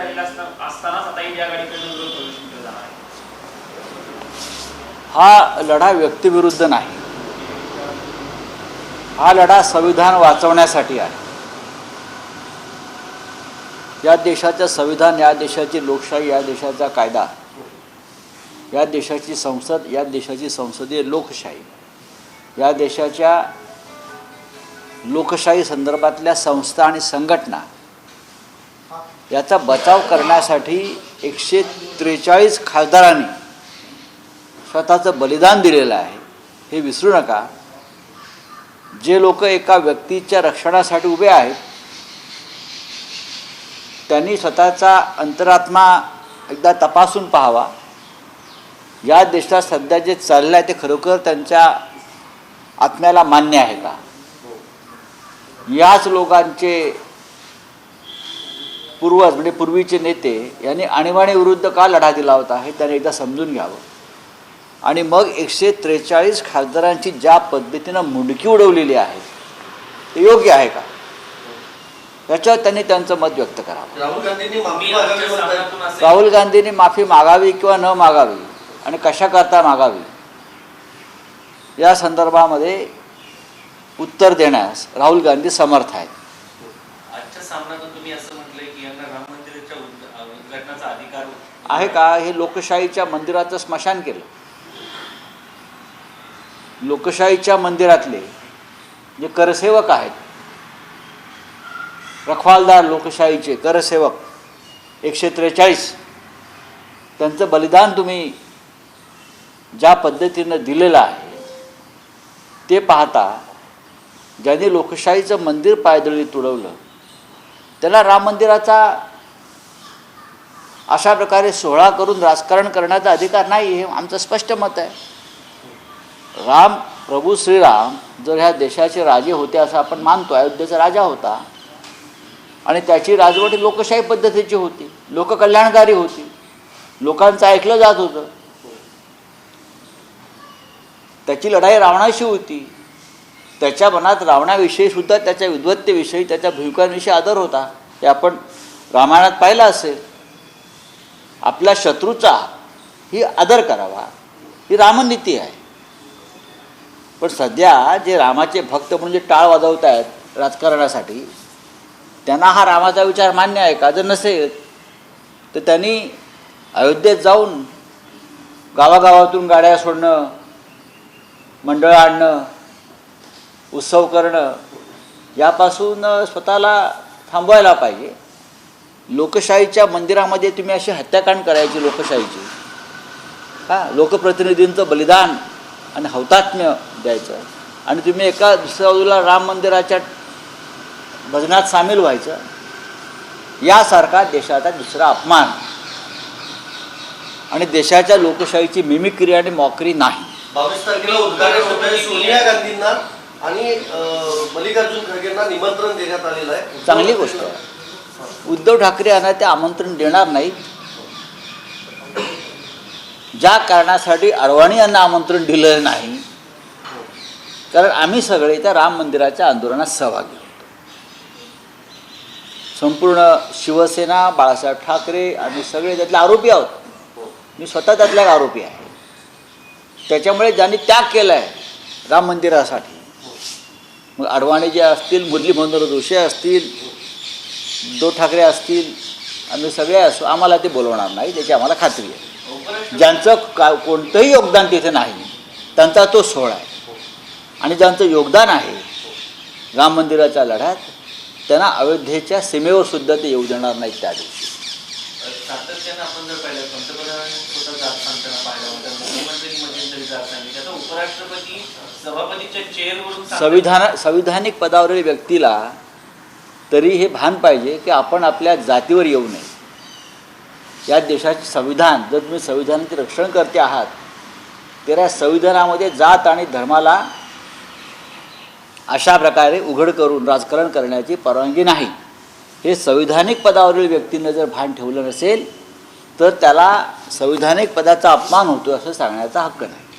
झालेला असतानाच आता इंडिया विरोध प्रदर्शन केलं जाणार आहे. हा लढा व्यक्तिविरुद्ध नाही. हा लढा संविधान वाचवण्यासाठी आहे. या देशाचं संविधान या देशाची लोकशाही या देशाचा कायदा या देशाची संसद या देशाची संसदीय लोकशाही या देशाच्या लोकशाही संदर्भातल्या संस्था आणि संघटना याचा बचाव करण्यासाठी एकशे त्रेचाळीस खासदारांनी स्वतःचं बलिदान दिलेलं आहे. हे विसरू नका. जे लोक एका व्यक्तीच्या रक्षणासाठी उभे आहेत त्यांनी स्वतःचा अंतरात्मा एकदा तपासून पाहावा. या देशात सध्या जे चाललं आहे ते खरोखर त्यांच्या आत्म्याला मान्य आहे का? याच लोकांचे पूर्वज म्हणजे पूर्वीचे नेते यांनी आणीबाणीविरुद्ध का लढा दिला होता हे त्यांनी एकदा समजून घ्यावं. आणि मग एकशे त्रेचाळीस खासदारांची ज्या पद्धतीनं मुंडकी उडवलेली आहे ते योग्य आहे का? याच्यावर त्यांनी त्यांचं मत व्यक्त करावं. राहुल गांधींनी माफी मागावी किंवा न मागावी आणि कशाकरता मागावी या संदर्भामध्ये उत्तर देण्यास राहुल गांधी समर्थ आहेत आजच्या सामन्यातून तुम्ही असं म्हटलंय की यांना राम मंदिराच्या अधिकार आहे का? हे लोकशाहीच्या मंदिराचं स्मशान केलं. लोकशाहीच्या मंदिरातले जे करसेवक आहेत रखवालदार लोकशाहीचे करसेवक एकशे त्रेचाळीस त्यांचं बलिदान तुम्ही ज्या पद्धतीनं दिलेलं आहे ते पाहता ज्यांनी लोकशाहीचं मंदिर पायदळी तुडवलं त्याला राम मंदिराचा अशा प्रकारे सोहळा करून राजकारण करण्याचा अधिकार नाही हे आमचं स्पष्ट मत आहे. राम प्रभू श्रीराम जर ह्या देशाचे राजे होते असं आपण मानतो अयोध्येचा राजा होता आणि त्याची राजवट लोकशाही पद्धतीची होती लोककल्याणकारी होती लोकांचं ऐकलं जात होतं. त्याची लढाई रावणाशी होती. त्याच्या मनात रावणाविषयी सुद्धा त्याच्या विद्वत्तेविषयी त्याच्या भूमिकांविषयी आदर होता हे आपण रामायणात पाहिलं असेल. आपल्या शत्रूचा ही आदर करावा ही रामनीती आहे. पण सध्या जे रामाचे भक्त म्हणजे टाळ वाजवत आहेत राजकारणासाठी त्यांना हा रामाचा विचार मान्य आहे का? जर नसेल तर त्यांनी अयोध्येत जाऊन गावागावातून गाड्या सोडणं मंडळ आणणं उत्सव करणं यापासून स्वतःला थांबवायला पाहिजे. लोकशाहीच्या मंदिरामध्ये तुम्ही अशी हत्याकांड करायची लोकशाहीची. हा लोकप्रतिनिधींचं बलिदान आणि हौतात्म्य द्यायचं. आणि तुम्ही एका दुसऱ्या बाजूला राम मंदिराच्या भजनात सामील व्हायचं. यासारखा देशाचा दुसरा अपमान. आणि देशाच्या लोकशाहीची मिमिक्री आणि मॉकरी नाही. बावीस तारखेला उद्घाटन होत आहे सोनिया गांधींना आणि मल्लिकार्जुन खरगेंना निमंत्रण देण्यात आलेलं आहे. चांगली गोष्ट आहे. उद्धव ठाकरे यांना ते आमंत्रण देणार नाही. ज्या कारणासाठी अडवाणी यांना आमंत्रण दिलं नाही. कारण आम्ही सगळे त्या राम मंदिराच्या आंदोलनात सहभागी होतो. संपूर्ण शिवसेना बाळासाहेब ठाकरे आम्ही सगळे त्यातले आरोपी आहोत. मी स्वतः त्यातला आरोपी आहे. त्याच्यामुळे ज्यांनी त्याग केला आहे राम मंदिरासाठी मग अडवाणी जे असतील मुरली मनोहर जोशी असतील उद्धव ठाकरे असतील आम्ही सगळे असो आम्हाला ते बोलवणार नाही त्याची आम्हाला खात्री आहे. ज्यांचं का कोणतंही योगदान तिथे नाही त्यांचा तो सोहळा आहे. आणि ज्यांचं योगदान आहे राम मंदिराच्या लढ्यात त्यांना अयोध्येच्या सीमेवर सुद्धा ते येऊ देणार नाहीत त्या दिवशी. संविधान संविधानिक पदावरील व्यक्तीला तरी हे भान पाहिजे की आपण आपल्या जातीवर येऊ नये. या देशाचे संविधान जर तुम्ही संविधानाचे रक्षण करते आहात तर या संविधानामध्ये जात आणि धर्माला अशा प्रकारे उघड करून राजकारण करण्याची परवानगी नाही. हे संविधानिक पदावरील व्यक्तींना जर भान ठेवलं नसेल तर त्याला संविधानिक पदाचा अपमान होतो असं सांगण्याचा हक्क नाही.